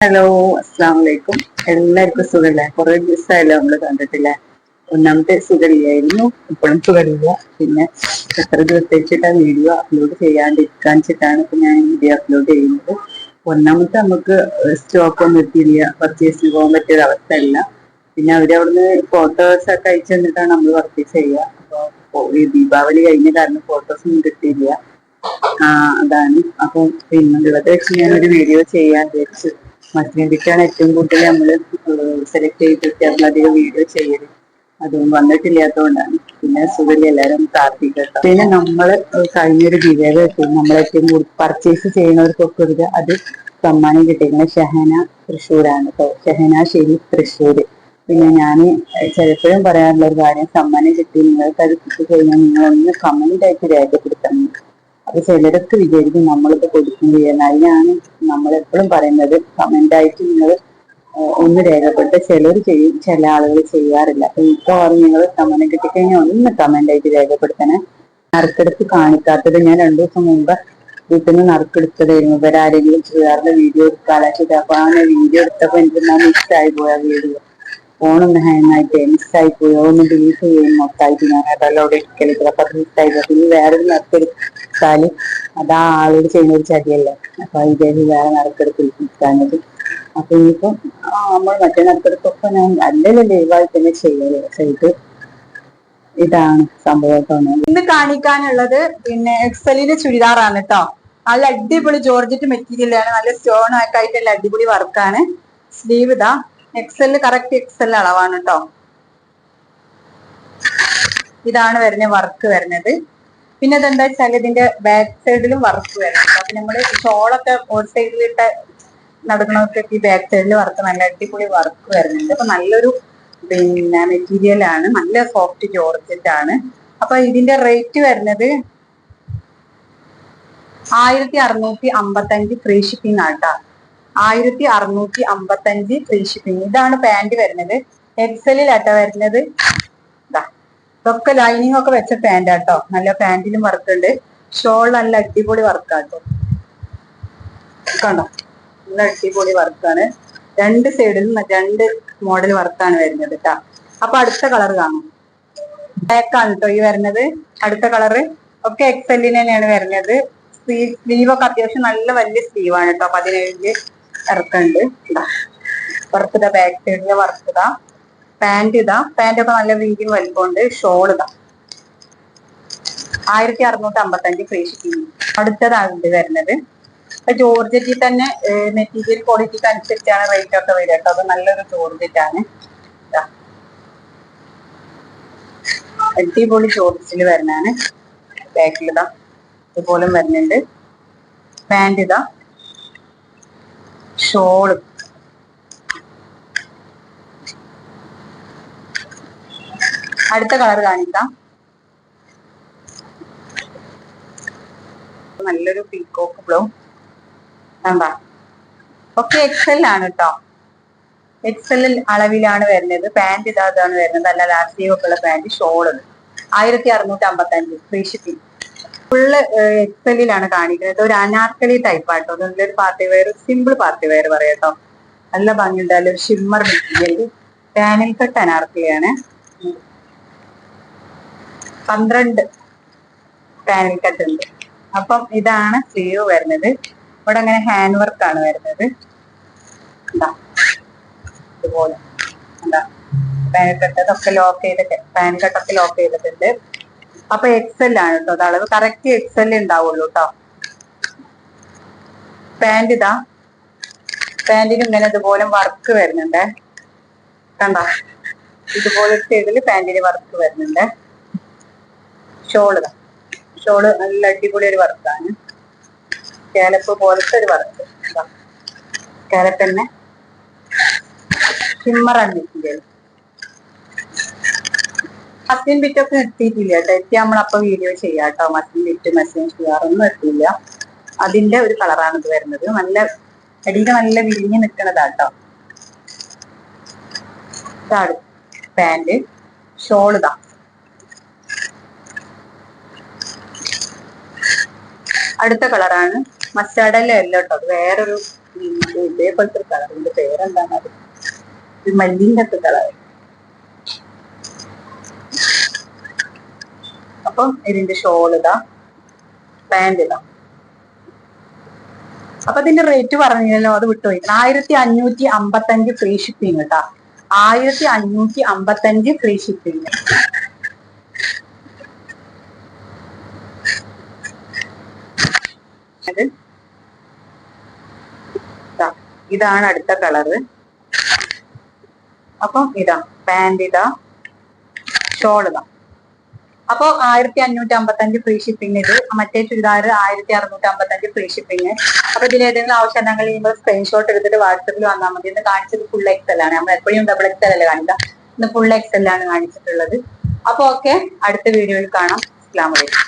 Hello അസ്സാം വലൈക്കും എല്ലാവർക്കും സുഖമില്ല കുറെ ദിവസമായല്ലോ നമ്മൾ കണ്ടിട്ടില്ല? ഒന്നാമത്തെ സുഖമില്ലായിരുന്നു. ഇപ്പോഴും സുഖമില്ല. പിന്നെ എത്ര ദിവസത്തേച്ചിട്ടാ വീഡിയോ അപ്ലോഡ് ചെയ്യാണ്ടിരിക്കാൻ വെച്ചിട്ടാണ് ഇപ്പൊ ഞാൻ വീഡിയോ അപ്ലോഡ് ചെയ്യുന്നത്. ഒന്നാമത്തെ നമുക്ക് സ്റ്റോക്ക് ഒന്നും എത്തിയില്ല. പർച്ചേസിന് പോകാൻ പറ്റിയ അവസ്ഥയല്ല. പിന്നെ അവരവിടുന്ന് ഫോട്ടോസ് ഒക്കെ അയച്ചു തന്നിട്ടാണ് നമ്മൾ പർച്ചേസ് ചെയ്യുക. അപ്പൊ ദീപാവലി കഴിഞ്ഞ കാരണം ഫോട്ടോസ് ഒന്നും കിട്ടിയില്ല. അതാണ്. അപ്പൊ ഉള്ളത് വെച്ച് ഞാനൊരു വീഡിയോ ചെയ്യാൻ വിചാരിച്ചു മസ്ലിൻഡിക്കാണ് ഏറ്റവും കൂടുതൽ നമ്മൾ സെലക്ട് ചെയ്തിട്ട് നമ്മളധികം വീഡിയോ ചെയ്യൽ. അതും വന്നിട്ടില്ലാത്തതുകൊണ്ടാണ് പിന്നെ സുഖമില്ല എല്ലാവരും പ്രാർത്ഥിക്കട്ടോ. പിന്നെ നമ്മൾ കഴിഞ്ഞൊരു കിട്ടും നമ്മളേറ്റവും കൂടുതൽ പർച്ചേസ് ചെയ്യുന്നവർക്കൊക്കെ ഒരു അത് സമ്മാനം കിട്ടിയിരിക്കുന്നത് ഷഹന തൃശ്ശൂരാണ് കേട്ടോ ഷഹന ശരി തൃശ്ശൂര്. പിന്നെ ഞാൻ ചിലപ്പോഴും പറയാനുള്ള ഒരു കാര്യം സമ്മാനം കിട്ടി നിങ്ങൾക്ക് അത് കിട്ടി കഴിഞ്ഞാൽ നിങ്ങളൊന്ന് കമന്റ് ആയിട്ട് രേഖപ്പെടുത്തണം. അത് ചിലരൊക്കെ വിചാരിക്കും നമ്മളിത് കൊടുക്കും ചെയ്യുന്നത് അതിനാണ് നമ്മൾ എപ്പോഴും പറയുന്നത് കമന്റ് ആയിട്ട് നിങ്ങൾ ഒന്ന് രേഖപ്പെട്ട് ചിലർ ചെയ്യും ചില ആളുകൾ ചെയ്യാറില്ല. അപ്പൊ ഇപ്പൊ നിങ്ങൾ കമന്റ് കിട്ടിക്കഴിഞ്ഞാൽ ഒന്ന് കമന്റ് ആയിട്ട് രേഖപ്പെടുത്തണേ. നറുക്കെടുത്ത് കാണിക്കാത്തത് ഞാൻ രണ്ടു ദിവസം മുമ്പ് വീട്ടിൽ നിന്ന് നറുക്കെടുത്തതായിരുന്നു. ഇവരാരെങ്കിലും ചെയ്യാറുള്ള വീഡിയോ എടുക്കാലാച്ചിട്ട് അപ്പൊ ആ വീഡിയോ എടുത്തപ്പോ എനിക്ക് മിസ്സായി പോയ വീഡിയോ. ഫോണൊന്ന് ഹാങ് ആയിട്ട് മിസ്സായി പോയി. ഒന്ന് ഡിലീറ്റ് ചെയ്യും മൊത്തമായിട്ട് ഞാൻ അതല്ലോട് ഇരിക്കലില്ല അപ്പൊ മിസ്സായി പോയി പിന്നെ വേറൊരു നറുക്കെടുത്താൽ അത് ആ ആളോട് ചെയ്യുന്ന ഒരു ചതിയല്ലേ? അപ്പൊ ഇതേത് വേറെ നറുക്കെടുപ്പിക്കാഞ്ഞത് അപ്പൊ ഇനിയിപ്പം നമ്മൾ മറ്റേ നറുക്കെടുപ്പൊക്കെ ഞാൻ അല്ലല്ലോ ലൈവായി തന്നെ ചെയ്യൽ. പക്ഷെ ഇത് ഇതാണ് സംഭവം ഇന്ന് കാണിക്കാനുള്ളത് പിന്നെ എക്സലിന്റെ ചുരിദാറാണ് കേട്ടോ നല്ല അടിപൊളി ജോർജറ്റ് മെറ്റീരിയൽ ആണ്. നല്ല സ്റ്റോൺ ഒക്കെ ആയിട്ടുള്ള അടിപൊളി വർക്കാണ് സ്ലീവ് ഇതാ. എക്സൽ കറക്റ്റ് എക്സൽ അളവാണ് കേട്ടോ ഇതാണ് വരുന്ന വർക്ക് വരുന്നത്. പിന്നെ ഇതെന്താ വെച്ചാൽ ഇതിന്റെ ബാക്ക് സൈഡിലും വർക്ക് വരുന്നുണ്ട്. അപ്പൊ നമ്മൾ ഷോളൊക്കെ ഒരു സൈഡിലിട്ട് നടക്കണമൊക്കെ ഈ ബാക്ക് സൈഡിൽ വർക്ക് നല്ല അടിപൊളി വർക്ക് വരുന്നുണ്ട്. അപ്പൊ നല്ലൊരു പിന്നെ മെറ്റീരിയൽ ആണ്. നല്ല സോഫ്റ്റ് ജോർജറ്റ് ആണ്. അപ്പൊ ഇതിന്റെ റേറ്റ് വരുന്നത് ആയിരത്തി അറുന്നൂറ്റി അമ്പത്തഞ്ച് ഫ്രീ ഷിപ്പിംഗ് ആട്ടാ ആയിരത്തി അറുന്നൂറ്റി ഫ്രീ ഷിപ്പിംഗ് ഇതാണ് പാന്റ് വരുന്നത്. എക്സലിൽ അട്ട വരുന്നത്. ഇതാ ഇതൊക്കെ ലൈനിങ് ഒക്കെ വെച്ച പാന്റ് ആട്ടോ. നല്ല പാന്റിലും വർക്ക് ഉണ്ട്. ഷോൾ നല്ല അടിപൊളി വർക്കാട്ടോ കണ്ടോ? നല്ല അടിപൊളി വർക്കാണ് രണ്ട് സൈഡിലും രണ്ട് മോഡൽ വർക്കാണ് വരുന്നത് കേട്ടാ അപ്പൊ അടുത്ത കളർ കാണും. ബ്ലാക്ക് ആണ് കേട്ടോ ഈ വരുന്നത്. അടുത്ത കളറ് ഒക്കെ എക്സലിന് തന്നെയാണ് വരുന്നത്. സ്ലീവ് ഒക്കെ അത്യാവശ്യം നല്ല വലിയ സ്ലീവാണ് കേട്ടോ പതിനേഴിൽ ഇറക്കുന്നുണ്ട് ഇതാ. ബാക്ക് സൈഡിലെ വർക്ക് ഇതാ പാന്റ് ഇതാ പാന്റ് ഒക്കെ നല്ല വീതിയും വലിപ്പമുണ്ട്. ഷോൾ ഇതാ ആയിരത്തി അറുന്നൂറ്റി അമ്പത്തഞ്ച് ഫ്രീ ഷിപ്പിംഗ് അടുത്തതാണ് ഇത് വരുന്നത്. ജോർജറ്റിൽ തന്നെ മെറ്റീരിയൽ ക്വാളിറ്റിക്ക് അനുസരിച്ചാണ് റേറ്റ് ഒക്കെ വരിക കേട്ടോ. അത് നല്ലൊരു ജോർജറ്റ് ആണ് അടിപൊളി ജോർജറ്റിൽ വരുന്നതാണ്. ബാക്കിൽ ഇതാ. ഇതുപോലെ വരുന്നുണ്ട്. പാന്റ് ഇതാ ഷോൾ. അടുത്ത കളർ കാണിക്കാം. നല്ലൊരു പീക്കോക്ക് ബ്ലൂ കണ്ടാ ഒക്കെ എക്സൽ ആണ് കേട്ടോ എക്സൽ അളവിലാണ് വരുന്നത്. പാന്റ് ഇതാണ് വരുന്നത്. അല്ല ലാസ്റ്റ് ഒക്കെ ഉള്ള പാന്റ് ഷോൾ. ആയിരത്തി അറുന്നൂറ്റി അമ്പത്തി അഞ്ച് ഫ്രീ ഷിപ്പിംഗ് ഫുള്ള് എക്സലിലാണ് കാണിക്കുന്നത്. ഒരു അനാർക്കലി ടൈപ്പ് ആട്ടോ. നല്ലൊരു party wear simple party wear പറയട്ടോ നല്ല ഭംഗിയുണ്ട്. ഒരു ഷിമ്മർ മെറ്റീരിയൽ പാനൽ കട്ട് അനാർക്കലിയാണ്. പന്ത്രണ്ട് പാനൽ കട്ട് ഉണ്ട്. അപ്പം ഇതാണ് സ്ലീവ് വരുന്നത്. ഇവിടെ അങ്ങനെ ഹാൻഡ് വർക്ക് ആണ് വരുന്നത്. എന്താ ഇതുപോലെ. എന്താ പാനൽ കട്ട് അതൊക്കെ ലോക്ക് ചെയ്തിട്ട് പാനൽ കട്ടൊക്കെ ലോക്ക് ചെയ്തിട്ടുണ്ട്. അപ്പൊ എക്സൽ ആണ് കേട്ടോ അത് അളവ് കറക്റ്റ് എക്സൽ ഉണ്ടാവുള്ളൂ കേട്ടോ പാന്റ് ഇതാ. പാൻറിന് ഇങ്ങനെ ഇതുപോലെ വർക്ക് വരുന്നുണ്ട്. കണ്ട? ഇതുപോലെ സൈഡിൽ പാൻറിന് വർക്ക് വരുന്നുണ്ട്. ഷോൾ ഷോൾ നല്ല അടിപൊളി ഒരു വർക്കാണ് കേലപ്പ് പോലത്തെ ഒരു വർക്ക് കാലപ്പ് തന്നെ. ഷിമ്മറാണ് മെറ്റീരിയൽ മസിൻ ബിറ്റ് ഒക്കെ എത്തിയിട്ടില്ല കേട്ടോ. എത്തി നമ്മളപ്പോ വീഡിയോ ചെയ്യാം കേട്ടോ മസിൻ ബിറ്റ് മെസ്സേജ് ചെയ്യാറൊന്നും എത്തിയില്ല അതിന്റെ ഒരു കളറാണ് ഇത് വരുന്നത്. നല്ല അടിയിൽ നല്ല വിരിഞ്ഞ് നിൽക്കണതാട്ടോ പാന്റ് ഷോൾ ഇതാ. അടുത്ത കളറാണ് മസ്റ്റാർഡല്ല അല്ല? കേട്ടോ. അത് വേറൊരു ഇത് ഇതേപോലത്തെ കളർ ഇതിന്റെ പേരെന്താണ്? അത് മല്ലിന്റെ ഒക്കെ കളർ അപ്പം ഇതിന്റെ ഷോൾ ഇതാ. പാന്റ് ഇതാ. അപ്പൊ ഇതിന്റെ റേറ്റ് പറഞ്ഞില്ലല്ലോ അത് വിട്ടുപോയി ആയിരത്തി അഞ്ഞൂറ്റി അമ്പത്തി അഞ്ച് ഫ്രീ ഷിപ്പിംഗ് കേട്ടാ. ആയിരത്തി അഞ്ഞൂറ്റി അമ്പത്തി അഞ്ച് ഫ്രീ ഷിപ്പിംഗ് ഇതാണ് അടുത്ത കളറ് അപ്പം ഇതാ പാന്റ് ഇതാ ഷോൾ ഇതാ. അപ്പൊ ആയിരത്തി അഞ്ഞൂറ്റി അമ്പത്തഞ്ച് ഫ്രീ ഷിപ്പിംഗ് ഇത്. മറ്റേ ചുരിദാർ ആയിരത്തി അറുന്നൂറ്റി അമ്പത്തഞ്ച് ഫ്രീ ഷിപ്പിംഗ് അപ്പൊ ഇതിൽ ഏതെങ്കിലും ആവശ്യം ഉണ്ടെങ്കിൽ നിങ്ങൾ സ്ക്രീൻഷോട്ട് എടുത്തിട്ട് വാട്സപ്പിൽ വന്നാൽ മതി. ഇന്ന് കാണിച്ചത് ഫുൾ എക്സൽ ആണ്. നമ്മൾ എപ്പോഴും ഡബിൾ എക്സൽ അല്ലേ കാണിക്കുക? ഇന്ന് ഫുൾ എക്സൽ ആണ് കാണിച്ചിട്ടുള്ളത്. അപ്പൊ ഓക്കെ അടുത്ത വീഡിയോയിൽ കാണാം. അസ്ലാം വലൈക്കും